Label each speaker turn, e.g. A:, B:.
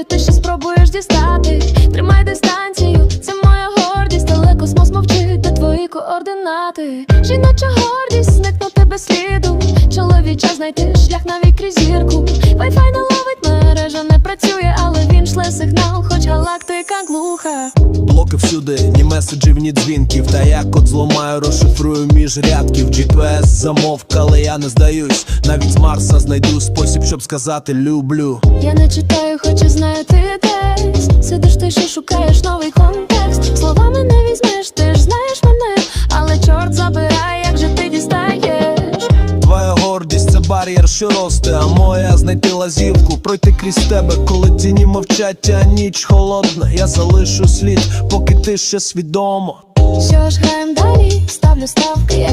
A: Наче ти ще спробуєш дістати, тримай дистанцію, це моя гордість, але космос мовчить та твої координати. Жіноча гордість, зникнути тебе сліду. Чоловіча знайти шлях навіть крізь зірку. Wi-Fi не ловить мережа, не працює, але він шле сигнал, хоч галактика глуха.
B: Блоки всюди, ні меседжів, ні дзвінків. Та я код зламаю, розшифрую між рядків. GPS замовк, але я не здаюсь. Навіть з Марса знайду спосіб, щоб сказати люблю.
A: Я не читаю, хоч і знаю ти десь Сидиш ти, що шукаєш новий контекст
B: бар'єр, що росте, а моя знайти лазівку, пройти крізь тебе, коли тіні мовчать, а ніч холодна. Я залишу слід, поки ти ще свідомо.
A: Що ж граєм далі, ставлю ставки,